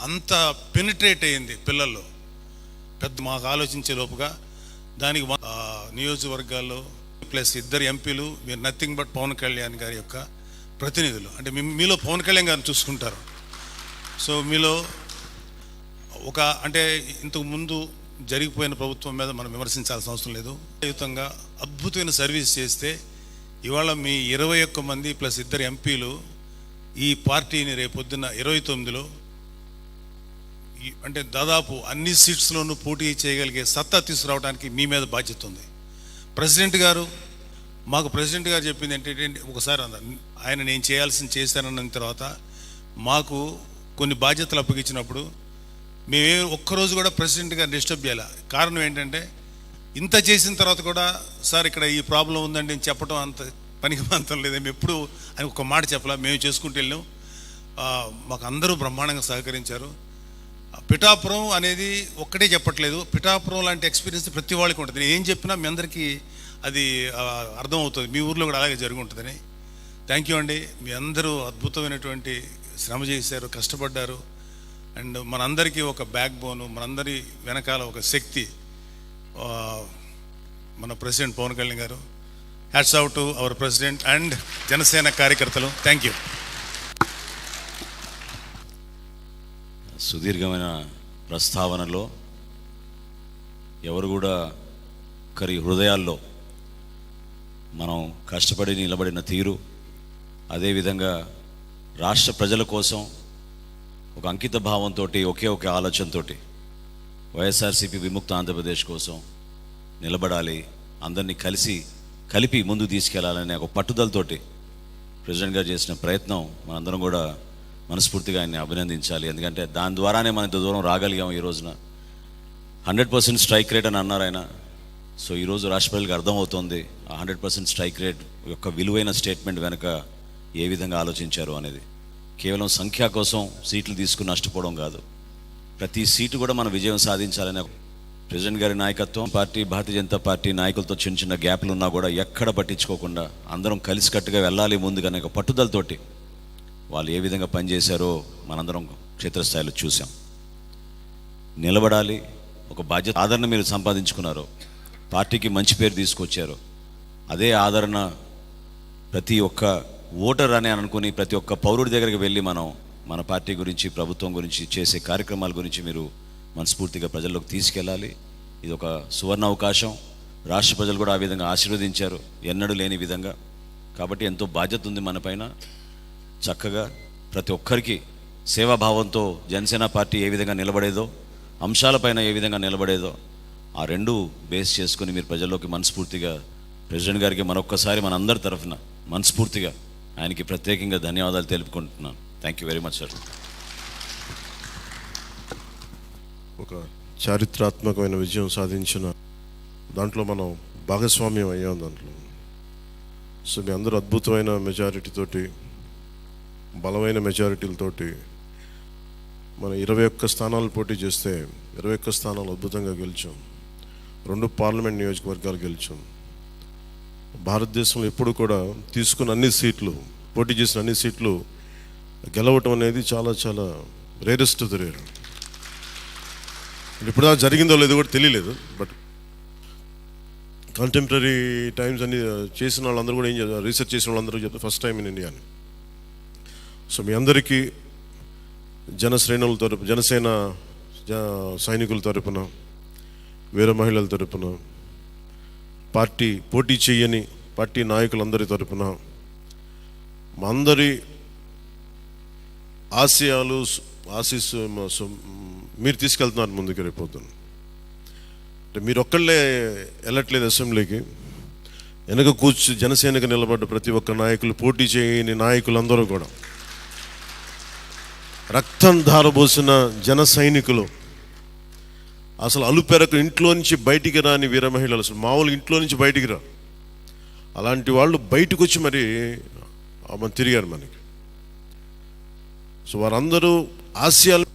అంత పెనిట్రేట్ అయింది పిల్లల్లో. పెద్ద మాకు ఆలోచించే లోపుగా దానికి నియోజకవర్గాల్లో ప్లస్ ఇద్దరు ఎంపీలు మీరు నథింగ్ బట్ పవన్ కళ్యాణ్ గారి యొక్క ప్రతినిధులు. అంటే మీ- మీలో పవన్ కళ్యాణ్ గారిని చూసుకుంటారు. సో మీలో ఒక అంటే ఇంతకు ముందు జరిగిపోయిన ప్రభుత్వం మీద మనం విమర్శించాల్సిన అవసరం లేదు. యుతంగా అద్భుతమైన సర్వీస్ చేస్తే ఇవాళ మీ ఇరవై ఒక్క మంది ప్లస్ ఇద్దరు ఎంపీలు ఈ పార్టీని రేపొద్దున ఇరవై తొమ్మిదిలో అంటే దాదాపు అన్ని సీట్స్లోనూ పోటీ చేయగలిగే సత్తా తీసుకురావడానికి మీ మీద బాధ్యత ఉంది. ప్రెసిడెంట్ గారు మాకు ప్రెసిడెంట్ గారు చెప్పింది ఏంటంటే ఒకసారి ఆయన నేను చేయాల్సింది చేశానన్న తర్వాత మాకు కొన్ని బాధ్యతలు అప్పగించినప్పుడు మేమే ఒక్కరోజు కూడా ప్రెసిడెంట్ గారు డిస్టర్బ్ చేయాలి. కారణం ఏంటంటే ఇంత చేసిన తర్వాత కూడా సార్ ఇక్కడ ఈ ప్రాబ్లం ఉందండి నేను చెప్పడం అంత పనికి అంతం లేదు. మేము ఎప్పుడు అని ఒక మాట చెప్పాలా. మేము చేసుకుంటూ వెళ్ళాం మాకు అందరూ బ్రహ్మాండంగా సహకరించారు. పిఠాపురం అనేది ఒక్కటే చెప్పట్లేదు. పిఠాపురం లాంటి ఎక్స్పీరియన్స్ ప్రతి వాళ్ళకి ఉంటుంది. నేను ఏం చెప్పినా మీ అందరికీ అది అర్థమవుతుంది. మీ ఊర్లో కూడా అలాగే జరిగి ఉంటుందని థ్యాంక్ యూ అండి. మీ అందరూ అద్భుతమైనటువంటి శ్రమ చేశారు కష్టపడ్డారు. అండ్ మనందరికీ ఒక బ్యాక్ బోను మనందరి వెనకాల ఒక శక్తి మన president Pawan Kalyan garu. Hats out to our president and Janasena కార్యకర్తలు. థ్యాంక్ యూ సుదీర్ఘమైన ప్రస్తావనలో ఎవరు కూడా ఒకరి హృదయాల్లో మనం కష్టపడి నిలబడిన తీరు అదేవిధంగా రాష్ట్ర ప్రజల కోసం ఒక అంకిత భావంతో ఒకే ఒక ఆలోచనతో వైఎస్ఆర్సీపీ విముక్త ఆంధ్రప్రదేశ్ కోసం నిలబడాలి అందరినీ కలిసి కలిపి ముందు తీసుకెళ్ళాలనే ఒక పట్టుదలతోటి ప్రెసిడెంట్ గారు చేసిన ప్రయత్నం మనందరం కూడా మనస్ఫూర్తిగా ఆయన్ని అభినందించాలి. ఎందుకంటే దాని ద్వారానే మనం ఇంత దూరం రాగలిగాం ఈ రోజున. హండ్రెడ్ పర్సెంట్ స్ట్రైక్ రేట్ అని అన్నారు ఆయన. సో ఈరోజు రాష్ట్రపతికి అర్థమవుతోంది ఆ హండ్రెడ్ పర్సెంట్ స్ట్రైక్ రేట్ యొక్క విలువైన స్టేట్మెంట్ వెనుక ఏ విధంగా ఆలోచించారు అనేది. కేవలం సంఖ్య కోసం సీట్లు తీసుకుని నష్టపోవడం కాదు. ప్రతి సీటు కూడా మనం విజయం సాధించాలనే ప్రెసిడెంట్ గారి నాయకత్వం పార్టీ భారతీయ జనతా పార్టీ నాయకులతో చిన్న చిన్న గ్యాప్లు ఉన్నా కూడా ఎక్కడ పట్టించుకోకుండా అందరం కలిసికట్టుగా వెళ్ళాలి ముందుగానే ఒక పట్టుదలతోటి వాళ్ళు ఏ విధంగా పనిచేశారో మనందరం క్షేత్రస్థాయిలో చూసాం నిలబడాలి ఒక బాధ్యత ఆదరణ మీరు సంపాదించుకున్నారు పార్టీకి మంచి పేరు తీసుకొచ్చారు అదే ఆదరణ ప్రతి ఒక్క ఓటర్ అని అనుకుని ప్రతి ఒక్క పౌరుడి దగ్గరికి వెళ్ళి మనం మన పార్టీ గురించి ప్రభుత్వం గురించి చేసే కార్యక్రమాల గురించి మీరు మనస్ఫూర్తిగా ప్రజల్లోకి తీసుకెళ్ళాలి. ఇది ఒక సువర్ణ అవకాశం. రాష్ట్ర ప్రజలు కూడా ఆ విధంగా ఆశీర్వదించారు. ఎన్నడూ లేని విధంగా. కాబట్టి ఎంతో బాధ్యత ఉంది మన పైన. చక్కగా ప్రతి ఒక్కరికి సేవాభావంతో జనసేన పార్టీ ఏ విధంగా నిలబడేదో అంశాలపైన ఏ విధంగా నిలబడేదో ఆ రెండు బేస్ చేసుకుని మీరు ప్రజల్లోకి మనస్ఫూర్తిగా ప్రెసిడెంట్ గారికి మరొక్కసారి మన అందరి తరఫున మనస్ఫూర్తిగా ఆయనకి ప్రత్యేకంగా ధన్యవాదాలు తెలుపుకుంటున్నాను. Thank you very much sir ఒక చారిత్రాత్మకమైన విజయం సాధించిన దాంట్లో మనం భాగస్వామ్యం అయ్యాం దాంట్లో. సో మీ అందరూ అద్భుతమైన మెజారిటీ తోటి బలమైన మెజారిటీలతోటి మనం ఇరవై ఒక్క స్థానాలు పోటీ చేస్తే ఇరవై ఒక్క స్థానాలు అద్భుతంగా గెలిచాం. రెండు పార్లమెంట్ నియోజకవర్గాలు గెలిచాం. భారతదేశంలో ఎప్పుడు కూడా తీసుకున్న అన్ని సీట్లు పోటీ చేసిన అన్ని సీట్లు గెలవటం అనేది చాలా చాలా రేరెస్ట్ రేర్ ఇప్పుడు జరిగిందో లేదో కూడా తెలియలేదు బట్ కంటెంపరీ టైమ్స్ అన్ని చేసిన వాళ్ళందరూ కూడా ఏం చేస్తారు రీసెర్చ్ చేసిన వాళ్ళందరూ చెప్తారు ఫస్ట్ టైం ఇన్ ఇండియా అని. సో మీ అందరికీ జనశ్రేణుల తరపు జనసేన జ- సైనికుల తరపున వీర మహిళల తరపున పార్టీ పోటీ చేయని పార్టీ నాయకులందరి తరపున మా అందరి ఆశయాలు ఆశీస్సు మీరు తీసుకెళ్తున్నారు ముందుకు రేపొద్దున అంటే మీరు ఒక్కళ్ళే వెళ్ళట్లేదు అసెంబ్లీకి. వెనక కూర్చు జనసేనకు నిలబడ్డ ప్రతి ఒక్క నాయకులు పోటీ చేయని నాయకులందరూ కూడా. రక్తం ధారబోసిన జన సైనికులు. అసలు అలుపెరకు ఇంట్లో నుంచి బయటికి రాని వీర మహిళలు అసలు మామూలుగా ఇంట్లో నుంచి బయటికి రా. అలాంటి వాళ్ళు బయటకు వచ్చి మరి ఆమె తిరిగారు మనకి. సో వారందరూ ఆసియాలు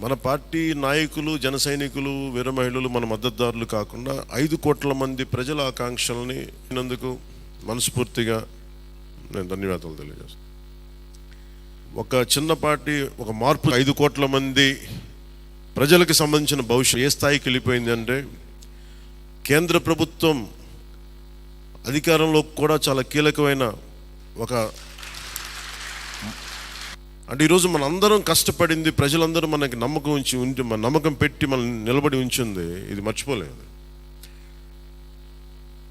మన పార్టీ నాయకులు జన సైనికులు వీర మహిళలు మన మద్దతుదారులు కాకుండా ఐదు కోట్ల మంది ప్రజల ఆకాంక్షల్ని నందుకు మనస్ఫూర్తిగా నేను ధన్యవాదాలు తెలియజేస్తాను ఒక చిన్నపాటి ఒక మార్పు. ఐదు కోట్ల మంది ప్రజలకు సంబంధించిన భవిష్యత్ ఏ స్థాయికి వెళ్ళిపోయింది అంటే కేంద్ర ప్రభుత్వం అధికారంలో కూడా చాలా కీలకమైన ఒక అంటే ఈరోజు మన అందరం కష్టపడింది ప్రజలందరూ మనకి నమ్మకం ఉంచి ఉంటే మన నమ్మకం పెట్టి మనం నిలబడి ఉంచింది ఇది మర్చిపోలేదు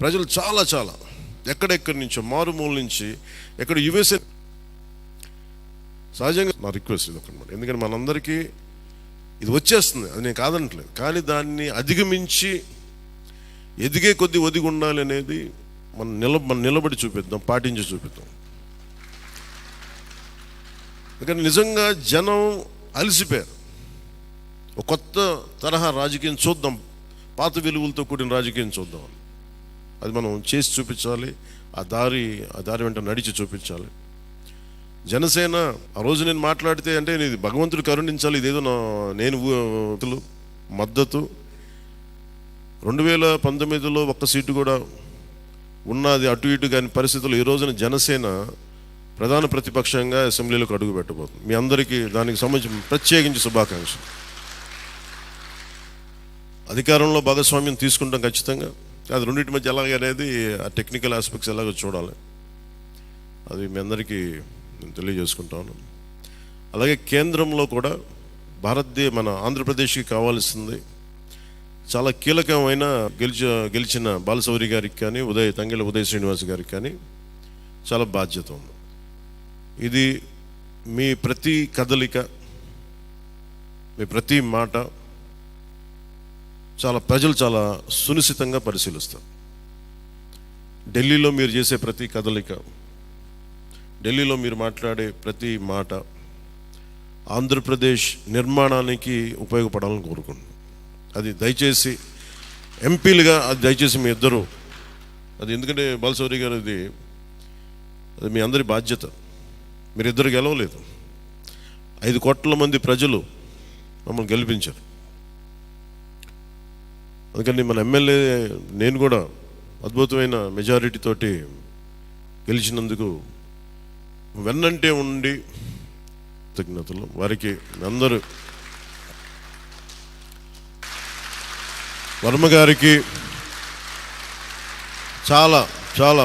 ప్రజలు చాలా చాలా ఎక్కడెక్కడి నుంచో మారుమూల నుంచి ఎక్కడ యుఎస్ఏ సహజంగా నా రిక్వెస్ట్ ఇది ఒకటి ఎందుకంటే మనందరికీ ఇది వచ్చేస్తుంది అది నేను కాదనట్లేదు కానీ దాన్ని అధిగమించి ఎదిగే కొద్ది ఒదిగి ఉండాలి అనేది మనం నిల మనం నిలబడి చూపిద్దాం పాటించి చూపిద్దాం. ఎందుకంటే నిజంగా జనం అలసిపోయారు. ఒక కొత్త తరహా రాజకీయం చూద్దాం పాత విలువలతో కూడిన రాజకీయం చూద్దాం. అది మనం చేసి చూపించాలి ఆ దారి ఆ దారి వెంట నడిచి చూపించాలి. జనసేన ఆ రోజు నేను మాట్లాడితే అంటే ఇది భగవంతుడు కరుణించాలి ఇదేదో నా నేను మద్దతు. రెండు వేల పంతొమ్మిదిలో ఒక్క సీటు కూడా ఉన్నది అటు ఇటు కాని పరిస్థితుల్లో ఈ రోజున జనసేన ప్రధాన ప్రతిపక్షంగా అసెంబ్లీలోకి అడుగు పెట్టబోతుంది. మీ అందరికీ దానికి సంబంధించి ప్రత్యేకించి శుభాకాంక్షలు. అధికారంలో భాగస్వామ్యం తీసుకుంటాం ఖచ్చితంగా. అది రెండింటి మధ్య ఎలాగ అనేది ఆ టెక్నికల్ ఆస్పెక్ట్స్ ఎలాగో చూడాలి. అది మీ అందరికీ నేను తెలియజేసుకుంటాను. అలాగే కేంద్రంలో కూడా భారతదేశ మన ఆంధ్రప్రదేశ్కి కావాల్సింది చాలా కీలకమైన గెలిచ గెలిచిన బాలసౌరి గారికి కానీ ఉదయ్ తంగిల ఉదయ్ శ్రీనివాస్ గారికి కానీ చాలా బాధ్యత ఉంది. ఇది మీ ప్రతి కదలిక మీ ప్రతి మాట చాలా ప్రజలు చాలా సునిశ్చితంగా పరిశీలిస్తారు. ఢిల్లీలో మీరు చేసే ప్రతి కదలిక ఢిల్లీలో మీరు మాట్లాడే ప్రతి మాట ఆంధ్రప్రదేశ్ నిర్మాణానికి ఉపయోగపడాలని కోరుకుంటున్నాను. అది దయచేసి ఎంపీలుగా అది దయచేసి మీ ఇద్దరు అది ఎందుకంటే బాలసౌరి గారు ఇది అది మీ అందరి బాధ్యత. మీరిద్దరు గెలవలేదు. ఐదు కోట్ల మంది ప్రజలు మమ్మల్ని గెలిపించారు. అందుకని మన ఎమ్మెల్యే నేను కూడా అద్భుతమైన మెజారిటీతోటి గెలిచినందుకు వెన్నంటే ఉండి కృతజ్ఞతలు. వారికి అందరూ వర్మ గారికి చాలా చాలా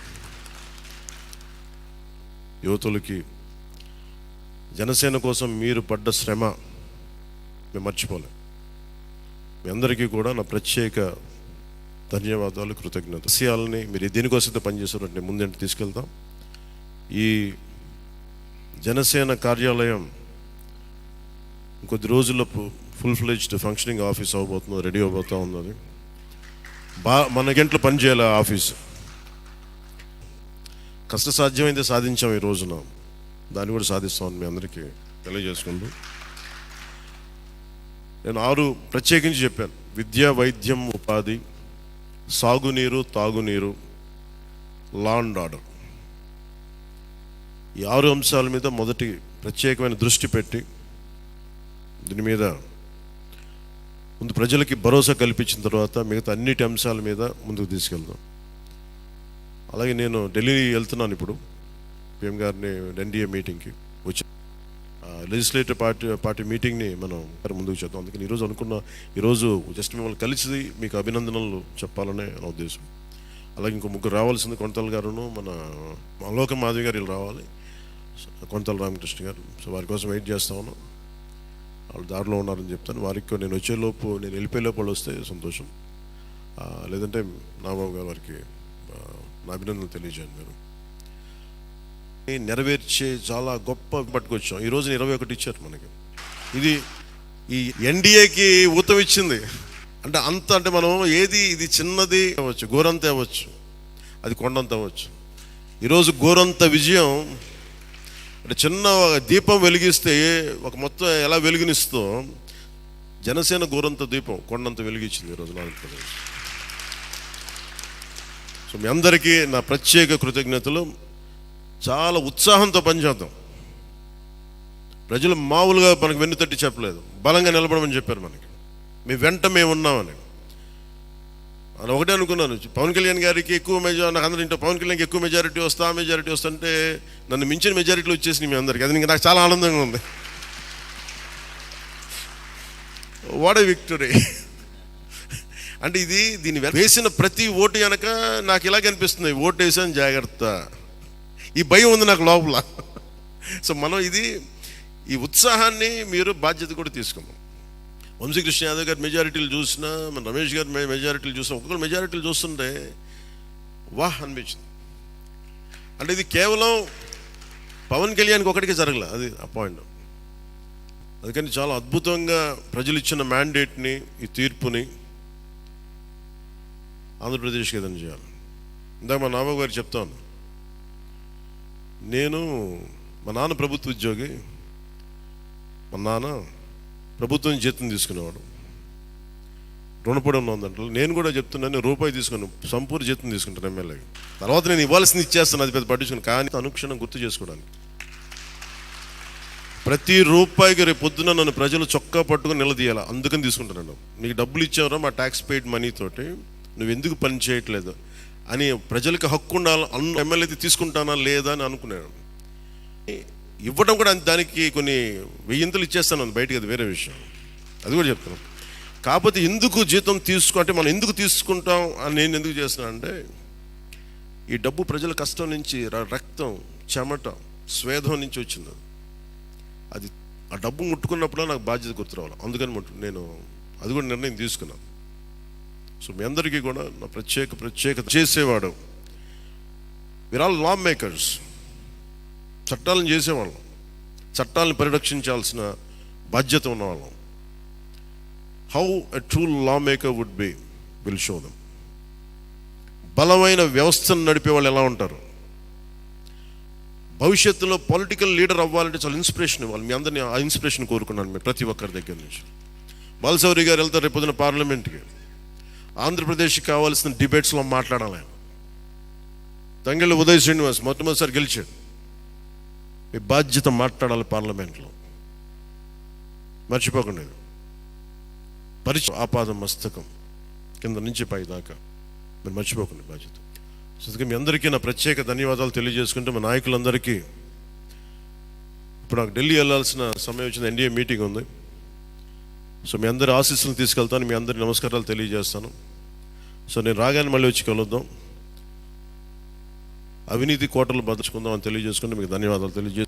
యువతులకి జనసేన కోసం మీరు పడ్డ శ్రమ మేము మర్చిపోలేం. మీ అందరికీ కూడా నా ప్రత్యేక ధన్యవాదాలు కృతజ్ఞత విషయాలని మీరు దీనికోసం పనిచేస్తారంటే ముందంటే తీసుకెళ్తాం ఈ జనసేన కార్యాలయం ఇంకొద్ది రోజుల్లో ఫుల్ ఫ్లెజ్డ్ ఫంక్షనింగ్ ఆఫీస్ అవ్వబోతుంది రెడీ అవబోతా ఉన్నది. బా మన గంటలు పనిచేయాలి ఆఫీసు ఆఫీస్. కష్టసాధ్యమైతే సాధించాం ఈ రోజున. దాన్ని కూడా సాధిస్తామని మీ అందరికీ తెలియజేసుకుంటూ. నేను ఆరు ప్రత్యేకించి చెప్పాను. విద్య వైద్యం ఉపాధి సాగునీరు తాగునీరు లా అండ్ ఆర్డర్. ఈ ఆరు అంశాల మీద మొదటి ప్రత్యేకమైన దృష్టి పెట్టి దీని మీద ముందు ప్రజలకి భరోసా కల్పించిన తర్వాత మిగతా అన్నిటి అంశాల మీద ముందుకు తీసుకెళ్దాం. అలాగే నేను ఢిల్లీ వెళ్తున్నాను ఇప్పుడు. పిఎం గారిని ఎన్డీఏ మీటింగ్కి వచ్చి లెజిస్లేటివ్ పార్టీ పార్టీ మీటింగ్ని మనం ముందుకు చేద్దాం. అందుకని ఈరోజు అనుకున్న ఈరోజు జస్ట్ మిమ్మల్ని కలిసి మీకు అభినందనలు చెప్పాలనే నా ఉద్దేశం. అలాగే ఇంకో ముగ్గురు రావాల్సింది కొంతల గారును మన అలోక మాధవి గారు వీళ్ళు రావాలి. కొంతల రామకృష్ణ గారు. సో వారి కోసం వెయిట్ చేస్తా ఉన్నాం. వాళ్ళు దారిలో ఉన్నారని చెప్తాను. వారికి నేను వచ్చేలోపు నేను వెళ్ళిపోయేలోపు వాళ్ళు వస్తే సంతోషం. లేదంటే నాబాబు గారు వారికి నా అభినందనలు తెలియజేయండి మీరు. నెరవేర్చే చాలా గొప్ప పట్టుకొచ్చాం. ఈరోజు ఇరవై ఒకటి ఇచ్చారు మనకి. ఇది ఈ ఎన్డీఏకి ఊతం ఇచ్చింది. అంటే అంత అంటే మనం ఏది ఇది చిన్నది అవ్వచ్చు గోరంత అవ్వచ్చు. అది కొండంత అవ్వచ్చు. ఈరోజు గోరంత విజయం. అంటే చిన్న దీపం వెలిగిస్తే ఒక మొత్తం ఎలా వెలిగినిస్తో జనసేన గోరంత దీపం కొండంత వెలిగించింది ఈరోజు నాకు సో మీ అందరికీ నా ప్రత్యేక కృతజ్ఞతలు. చాలా ఉత్సాహంతో పనిచేద్దాం. ప్రజలు మామూలుగా మనకు వెన్ను తట్టి చెప్పలేదు. బలంగా నిలబడమని చెప్పారు మనకి. మీ వెంట మేము ఉన్నామని. అని ఒకటే అనుకున్నాను. పవన్ కళ్యాణ్ గారికి ఎక్కువ మెజార్ నాకు అందరూ ఇంట్లో పవన్ కళ్యాణ్కి ఎక్కువ మెజారిటీ వస్తా మెజారిటీ వస్తుంటే నన్ను మించిన మెజారిటీలు వచ్చేసినాయి మీ అందరికీ. అది ఇంకా నాకు చాలా ఆనందంగా ఉంది. వాట్ ఏ విక్టరీ అంటే ఇది దీని వేసిన ప్రతి ఓటు వెనక నాకు ఇలా కనిపిస్తుంది ఓటు వేసాను జాగ్రత్త. ఈ భయం ఉంది నాకు లోపల. సో మనం ఇది ఈ ఉత్సాహాన్ని మీరు బాధ్యత కూడా తీసుకున్నాం వంశీకృష్ణ యాదవ్ గారి మెజారిటీలు చూసినా మన రమేష్ గారి మెజారిటీలు చూసినా ఒక్కొక్కరు మెజారిటీలు చూస్తుంటే వాహ్ అనిపించింది. అంటే ఇది కేవలం పవన్ కళ్యాణ్కి ఒకటికే జరగలే అది ఆ పాయింట్ అందుకని చాలా అద్భుతంగా ప్రజలు ఇచ్చిన మ్యాండేట్ని ఈ తీర్పుని ఆంధ్రప్రదేశ్కి ఏదైనా చేయాలి. ఇందాక మా నాబాబు గారు చెప్తాను. నేను మా నాన్న ప్రభుత్వ ఉద్యోగి మా నాన్న ప్రభుత్వం జీతం తీసుకునేవాడు. రుణపడి ఉన్నదంటే నేను కూడా చెప్తున్నాను నేను రూపాయి తీసుకుని సంపూర్ణ జీతం తీసుకుంటాను ఎమ్మెల్యేకి తర్వాత నేను ఇవ్వాల్సింది ఇచ్చేస్తాను అది పెద్ద పట్టించుకుని. కానీ అనుక్షణం గుర్తు చేసుకోవడానికి. ప్రతి రూపాయికి రేపు పొద్దున నన్ను ప్రజలు చొక్కా పట్టుకుని నిలదీయాలి? అందుకని తీసుకుంటున్నాను మీకు డబ్బులు ఇచ్చారో మా ట్యాక్స్ పెయిడ్ మనీ తోటి? నువ్వు ఎందుకు పని చేయట్లేదు? అని ప్రజలకు హక్కు ఉండాలి అన్న ఎమ్మెల్యే అయితే తీసుకుంటానా లేదా అని అనుకున్నాను. ఇవ్వడం కూడా దానికి కొన్ని వెయ్యింతలు ఇచ్చేస్తాను అది బయటకి అది వేరే విషయం. అది కూడా చెప్తాను కాకపోతే ఎందుకు జీతం తీసుకుంటే మనం ఎందుకు తీసుకుంటాం అని నేను ఎందుకు చేస్తున్నాను అంటే ఈ డబ్బు ప్రజల కష్టం నుంచి రక్తం చెమట స్వేదం నుంచి వచ్చింది. అది. అది ఆ డబ్బు ముట్టుకున్నప్పుడు నాకు బాధ్యత గుర్తురావాలి. అందుకని ముట్టు నేను అది కూడా నిర్ణయం తీసుకున్నాను. సో మీ అందరికీ కూడా నా ప్రత్యేక ప్రత్యేకత చేసేవాడు. విర్ ఆల్ లా మేకర్స్ చట్టాలను చేసేవాళ్ళం. చట్టాలను పరిరక్షించాల్సిన బాధ్యత ఉన్నవాళ్ళం. How a true lawmaker would be will show them బలమైన వ్యవస్థను నడిపే వాళ్ళు ఎలా ఉంటారు? భవిష్యత్తులో పొలిటికల్ లీడర్ అవ్వాలంటే చాలా ఇన్స్పిరేషన్ ఇవ్వాలి. మీ అందరినీ ఆ ఇన్స్పిరేషన్ కోరుకున్నాను మీరు ప్రతి ఒక్కరి దగ్గర నుంచి. బాలసౌరి గారు వెళ్తారు రేపొద్దున పార్లమెంట్కి. ఆంధ్రప్రదేశ్కి కావాల్సిన డిబేట్స్లో మాట్లాడాలి ఆయన. తంగెళ్ళ ఉదయ్ శ్రీనివాస్ మొట్టమొదటిసారి గెలిచాడు. మీ బాధ్యత మాట్లాడాలి పార్లమెంట్లో. మర్చిపోకుండా ఇది. పరిచయం ఆపాద మస్తకం కింద నుంచి పై దాకా. మీరు మర్చిపోకండి బాధ్యత. సో అందుకే మీ అందరికీ నా ప్రత్యేక ధన్యవాదాలు తెలియజేసుకుంటే మా నాయకులందరికీ. ఇప్పుడు నాకు ఢిల్లీ వెళ్ళాల్సిన సమయం వచ్చింది. ఎన్డీఏ మీటింగ్ ఉంది. సో మీ అందరి ఆశీస్సులు తీసుకెళ్తాను మీ అందరి నమస్కారాలు తెలియజేస్తాను. సో నేను రాగానే మళ్ళీ వచ్చి కలుద్దాం. అవినీతి కోటలు బతుకుందాం అని తెలియజేసుకుంటే మీకు ధన్యవాదాలు తెలియజే